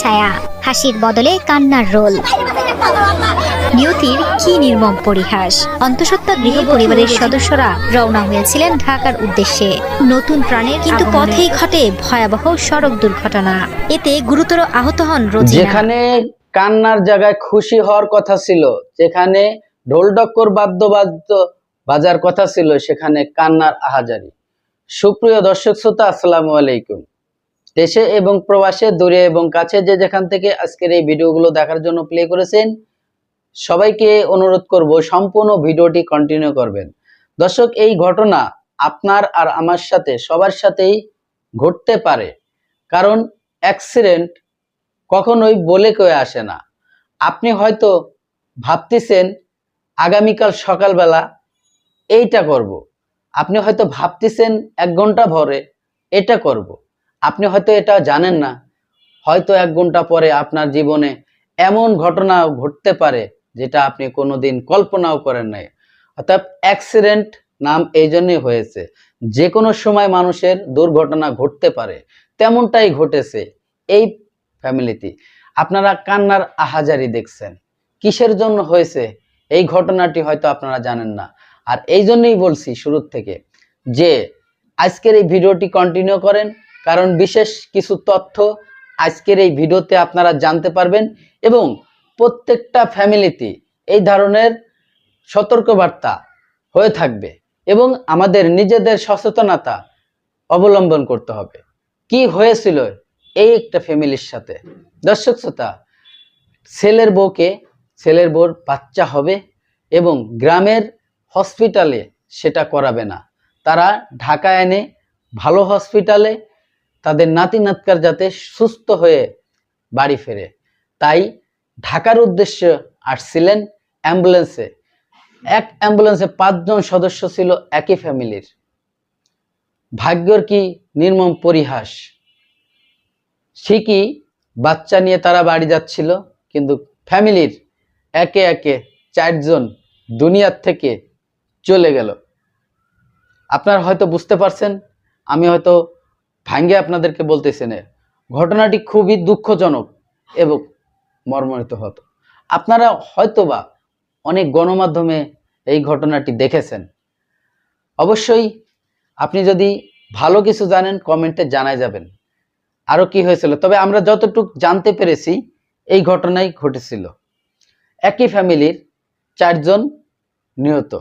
ছায়া হাসির বদলে কান্নার রোল। নিয়তির কি নির্মম পরিহাস? অন্তঃসত্ত্বা গৃহ পরিবারের সদস্যরা রওনা হয়েছিলেন ঢাকার উদ্দেশ্যে। নতুন প্রাণের কিন্তু পথেই ঘটে ভয়াবহ সড়ক দুর্ঘটনা। এতে গুরুতর আহত হন রোজিনা। যেখানে কান্নার জায়গায় খুশি হওয়ার কথা ছিল যেখানে ঢোল ডক্কর বাদ্যবাদ্য বাজার কথা ছিল সেখানে কান্নার আহাজারি। সুপ্রিয় দর্শক শ্রোতা আসসালামু আলাইকুম। দেশে এবং প্রবাসে, দূরে এবং কাছে যে যেখান থেকে আজকের এই ভিডিওগুলো দেখার জন্য প্লে করেছেন, সবাইকে অনুরোধ করব সম্পূর্ণ ভিডিওটি কন্টিনিউ করবেন দর্শক, এই ঘটনা আপনার আর আমার সাথে, সবার সাথেই ঘটতে পারে কারণ অ্যাক্সিডেন্ট কখনোই বলে কয়ে আসে না আপনি হয়তো ভাবতেছেন, আগামীকাল সকালবেলা এইটা করব। আপনি হয়তো ভাবতেছেন, এক ঘণ্টা ভরে এটা করব। আপনি হয়তো এটা জানেন না। হয়তো এক ঘণ্টা পরে আপনার জীবনে এমন ঘটনা ঘটতে পারে যেটা আপনি কোনোদিন কল্পনাও করেন নাই। অর্থাৎ অ্যাক্সিডেন্ট নাম এই জন্যই হয়েছে। যে কোনো সময় মানুষের দুর্ঘটনা ঘটতে পারে, তেমনটাই ঘটেছে এই ফ্যামিলিতে আপনারা কান্নার আহাজারি দেখছেন। কিসের জন্য হয়েছে? এই ঘটনাটি হয়তো আপনারা জানেন না। আর এই জন্যই বলছি শুরুর থেকে যে আজকের এই ভিডিওটি কন্টিনিউ করেন কারণ বিশেষ কিছু তথ্য আজকের এই ভিডিওতে আপনারা জানতে পারবেন এবং প্রত্যেকটা ফ্যামিলিতে এই ধরনের সতর্কবার্তা হয়ে থাকবে এবং আমাদের নিজেদের সচেতনতা অবলম্বন করতে হবে। কি হয়েছিল এই একটা ফ্যামিলির সাথে? দর্শক শ্রোতা, ছেলের বউকে, ছেলের বউর বাচ্চা হবে এবং গ্রামের হসপিটালে সেটা করাবে না। তারা ঢাকা এনে ভালো হসপিটালে তাদের নাতি নাতকার যাতে সুস্থ হয়ে বাড়ি ফেরে। তাই ঢাকার উদ্দেশ্যে আসছিলেন অ্যাম্বুলেন্সে। এক অ্যাম্বুলেন্সে পাঁচজন সদস্য ছিল একই ফ্যামিলির। ভাগ্যর কি নির্মম পরিহাস? ঠিকই বাচ্চা নিয়ে তারা বাড়ি যাচ্ছিল? কিন্তু ফ্যামিলির একে একে চারজন দুনিয়ার থেকে চলে গেল। আপনারা হয়তো বুঝতে পারছেন, আমি হয়তো ভাঙ্গে আপনাদেরকে বলতেছি না ঘটনাটি খুবই দুঃখজনক এবং মর্মান্বিত হতো। আপনারা হয়তোবা অনেক গণমাধ্যমে এই ঘটনাটি দেখেছেন। অবশ্যই আপনি যদি ভালো কিছু জানেন, কমেন্টে জানাই যাবেন। আরও কি হয়েছিল? তবে আমরা যতটুক জানতে পেরেছি, এই ঘটনাই ঘটেছিল। একই ফ্যামিলির চারজন নিহত।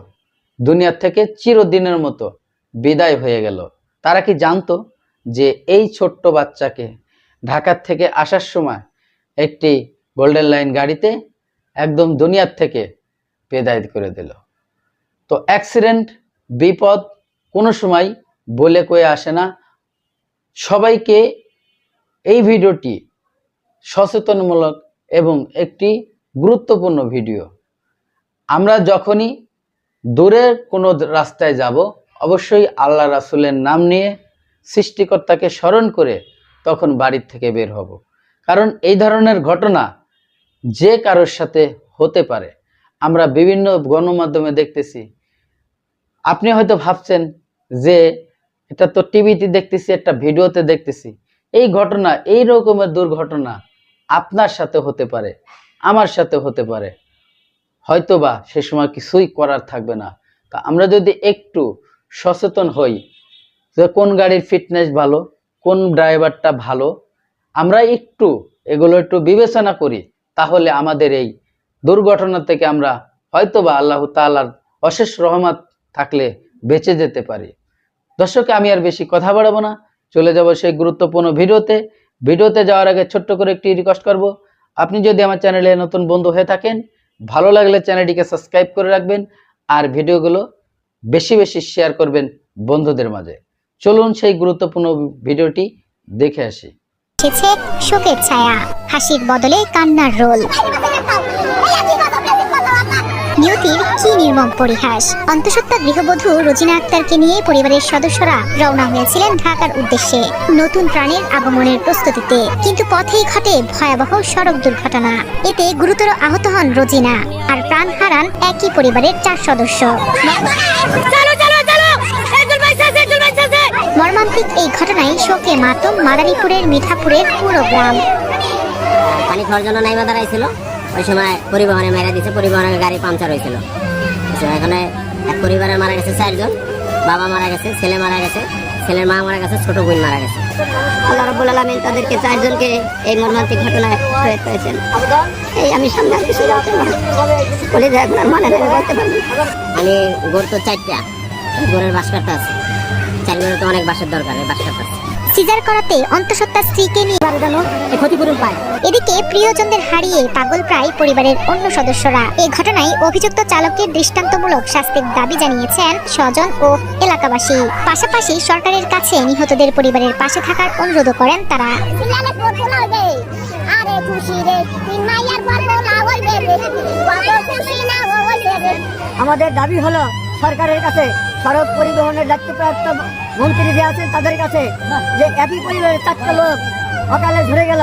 দুনিয়ার থেকে চিরদিনের মতো বিদায় হয়ে গেল। তারা কি জানতো? যে এই ছোট্ট বাচ্চাকে ঢাকার থেকে আসার সময় একটি গোল্ডেন লাইন গাড়িতে একদম দুনিয়ার থেকে বিদায় করে দিল। তো অ্যাক্সিডেন্ট বিপদ কোনো সময় বলে কয়ে আসে না। সবাইকে এই ভিডিওটি সচেতনমূলক এবং একটি গুরুত্বপূর্ণ ভিডিও। আমরা যখনই দূরের কোনো রাস্তায় যাব, অবশ্যই আল্লাহ রাসুলের নাম নিয়ে সৃষ্টিকর্তাকে স্মরণ করে তখন বাড়ির থেকে বের হব। কারণ এই ধরনের ঘটনা যে কারোর সাথে হতে পারে। আমরা বিভিন্ন গণমাধ্যমে দেখতেছি। আপনি হয়তো ভাবছেন যে এটা তো টিভিতে দেখতেছি, একটা ভিডিওতে দেখতেছি। এই ঘটনা, এই রকমের দুর্ঘটনা আপনার সাথে হতে পারে, আমার সাথে হতে পারে। হয়তোবা সে সময় কিছুই করার থাকবে না। তা আমরা যদি একটু সচেতন হই যে কোন গাড়ির ফিটনেস ভালো, কোন ড্রাইভারটা ভালো, আমরা একটু এগুলো একটু বিবেচনা করি, তাহলে আমাদের এই দুর্ঘটনা থেকে আমরা হয়তোবা আল্লাহ তাআলার অশেষ রহমত থাকলে বেঁচে যেতে পারি। দর্শক, আমি আর বেশি কথা বাড়াবো না, চলে যাব সেই গুরুত্বপূর্ণ ভিডিওতে। ভিডিওতে যাওয়ার আগে ছোট্ট করে একটি রিকোয়েস্ট করব, আপনি যদি আমার চ্যানেলে নতুন বন্ধু হয়ে থাকেন, ভালো লাগলে চ্যানেলটিকে সাবস্ক্রাইব করে রাখবেন, আর ভিডিওগুলো বেশি বেশি শেয়ার করবেন বন্ধুদের মাঝে। চলুন সেই গুরুত্বপূর্ণ ভিডিওটি দেখে আসি। শোকের ছায়া, হাসির বদলে কান্নার রোল। নিয়তির কি নির্মম পরিহাস? অন্তঃসত্ত্বা গৃহবধূ রোজিনা আক্তারকে নিয়ে পরিবারের সদস্যরা রওনা হয়েছিলেন ঢাকার উদ্দেশ্যে নতুন প্রাণের আগমনের প্রস্তুতিতে। কিন্তু পথেই ঘটে ভয়াবহ সড়ক দুর্ঘটনা। এতে গুরুতর আহত হন রোজিনা আর প্রাণ হারান একই পরিবারের চার সদস্য। ঘটনায় শোকে মাতম মাদারীপুরের মিঠাপুরের পুরো গ্রাম। পানি খাওয়ার জন্য নাইমা দাঁড়াইছিল। ওই সময় পরিবহনে মেরে দিছে পরিবহনের গাড়ি পাংচার হয়েছিল এখানে এক পরিবারে মারা গেছে চারজন। বাবা মারা গেছে ছেলে মারা গেছে ছেলের মা মারা গেছে ছোট বোন মারা গেছে। আল্লাহ রাব্বুল আলামিন তাদেরকে চারজনকে এই মর্মান্তিক ঘটনায় শহীদ করেছেন। এই আমি সামনে আর কিছু বলতে পারব বলে যে এখন আর মানে বলতে পারব আমি গড় তো চারটা গড়ের বাস কাটতে আছে। তো অনেক বাসের দরকার এই বাস কাটতে সিজার করাতে অন্তঃসত্ত্বা স্ত্রীকে নিয়ে ক্ষতিপূরণ পায়। এদিকে প্রিয়জনদের হারিয়ে পাগল প্রায় পরিবারের অন্য সদস্যরা। এই ঘটনায় অভিযুক্ত চালকের দৃষ্টান্তমূলক শাস্তির দাবি জানিয়েছেন স্বজন ও এলাকাবাসী। পাশাপাশি সরকারের কাছে নিহতদের পরিবারের পাশে থাকার অনুরোধ করেন তারা। আরে খুশি রে আমাদের দাবি হলো সরকারের কাছে, সড়ক পরিবহনের দায়িত্বপ্রাপ্ত মন্ত্রী যে আছেন তাদের কাছে, যে একই পরিবারের চারটা লোক অকালে ঝরে গেল।